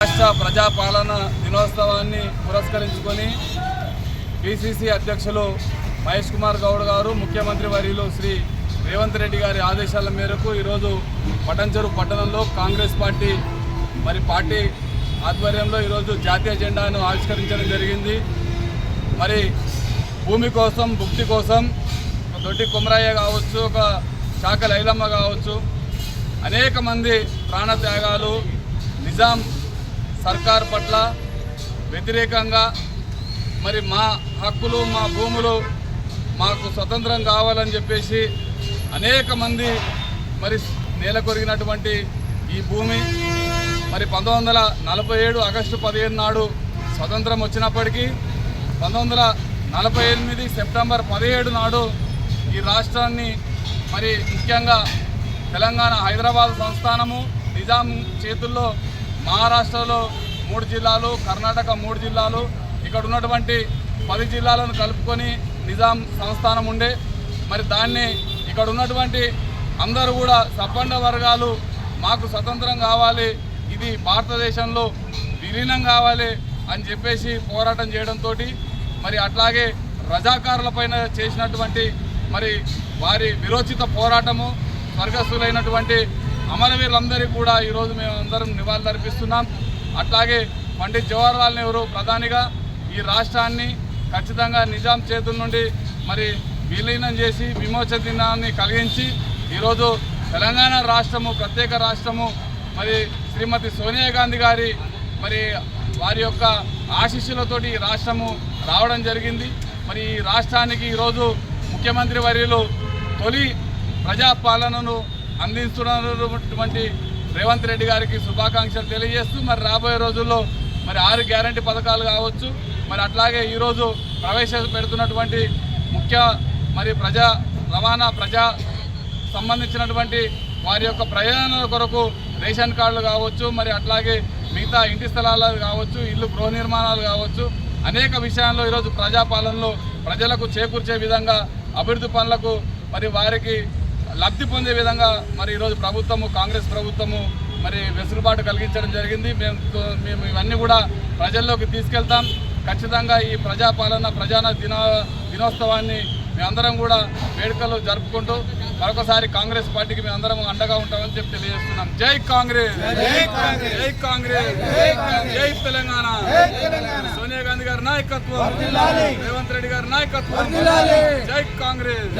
రాష్ట్ర ప్రజాపాలన దినోత్సవాన్ని పురస్కరించుకొని పిసిసి అధ్యక్షులు మహేష్ కుమార్ గౌడ్ గారు ముఖ్యమంత్రి వర్యులు శ్రీ రేవంత్ రెడ్డి గారి ఆదేశాల మేరకు ఈరోజు పటంచెరు పట్టణంలో కాంగ్రెస్ పార్టీ మరి పార్టీ ఆధ్వర్యంలో ఈరోజు జాతీయ జెండాను ఆవిష్కరించడం జరిగింది. మరి భూమి కోసం భుక్తి కోసం ఒక దొడ్డి కుమరయ్య కావచ్చు ఒక శాఖ లైలమ్మ కావచ్చు అనేక మంది ప్రాణత్యాగాలు నిజాం సర్కార్ పట్ల వ్యతిరేకంగా మరి మా హక్కులు మా భూములు మాకు స్వతంత్రం కావాలని చెప్పేసి అనేక మంది మరి నేల కొరిగినటువంటి ఈ భూమి. మరి పంతొమ్మిది వందల నలభై ఏడు ఆగస్టు పదిహేను నాడు స్వతంత్రం వచ్చినప్పటికీ పంతొమ్మిది వందల నలభై ఎనిమిది సెప్టెంబర్ పదిహేడు నాడు ఈ రాష్ట్రాన్ని మరి ముఖ్యంగా తెలంగాణ హైదరాబాద్ సంస్థానము నిజాం చేతుల్లో మహారాష్ట్రలో మూడు జిల్లాలు కర్ణాటక మూడు జిల్లాలు ఇక్కడ ఉన్నటువంటి పది జిల్లాలను కలుపుకొని నిజాం సంస్థానం ఉండే. మరి దాన్ని ఇక్కడ ఉన్నటువంటి అందరూ కూడా సబ్బండ వర్గాలు మాకు స్వతంత్రం కావాలి ఇది భారతదేశంలో విలీనం కావాలి అని చెప్పేసి పోరాటం చేయడంతో మరి అట్లాగే రజాకారులపైన చేసినటువంటి మరి వారి విరోచిత పోరాటము స్వర్గస్థులైనటువంటి అమరవీరులందరికీ కూడా ఈరోజు మేము అందరం నివాళులర్పిస్తున్నాం. అట్లాగే పండిత్ జవహర్లాల్ నెహ్రూ ప్రధానిగా ఈ రాష్ట్రాన్ని ఖచ్చితంగా నిజాం చేతుల నుండి మరి విలీనం చేసి విమోచన దినాన్ని కలిగించి ఈరోజు తెలంగాణ రాష్ట్రము ప్రత్యేక రాష్ట్రము మరి శ్రీమతి సోనియా గాంధీ గారి మరి వారి యొక్క ఆశీస్సులతోటి ఈ రాష్ట్రము రావడం జరిగింది. మరి ఈ రాష్ట్రానికి ఈరోజు ముఖ్యమంత్రి వర్యులు తొలి ప్రజాపాలనను అందిస్తున్నటువంటి రేవంత్ రెడ్డి గారికి శుభాకాంక్షలు తెలియజేస్తూ మరి రాబోయే రోజుల్లో మరి ఆరు గ్యారంటీ పథకాలు కావచ్చు. మరి అట్లాగే ఈరోజు ప్రవేశపెడుతున్నటువంటి ముఖ్య మరి ప్రజా రవాణా ప్రజా సంబంధించినటువంటి వారి యొక్క ప్రయోజనాల కొరకు రేషన్ కార్డులు కావచ్చు మరి అట్లాగే మిగతా ఇంటి స్థలాలు కావచ్చు ఇల్లు గృహ నిర్మాణాలు కావచ్చు. అనేక విషయాల్లో ఈరోజు ప్రజాపాలనలో ప్రజలకు చేకూర్చే విధంగా అభివృద్ధి పనులకు మరి వారికి లబ్ధి పొందే విధంగా మరి ఈరోజు ప్రభుత్వము కాంగ్రెస్ ప్రభుత్వము మరి వెసులుబాటు కలిగించడం జరిగింది. మేము మేము ఇవన్నీ కూడా ప్రజల్లోకి తీసుకెళ్తాం. ఖచ్చితంగా ఈ ప్రజాపాలన ప్రజాన దిన దినోత్సవాన్ని మేమందరం కూడా వేడుకలు జరుపుకుంటూ మరొకసారి కాంగ్రెస్ పార్టీకి మేము అందరం అండగా ఉంటామని చెప్పి తెలియజేస్తున్నాం. జై కాంగ్రెస్! జై కాంగ్రెస్! జై తెలంగాణ! సోనియా గాంధీ గారి నాయకత్వం! రేవంత్ రెడ్డి గారి నాయకత్వం! జై కాంగ్రెస్!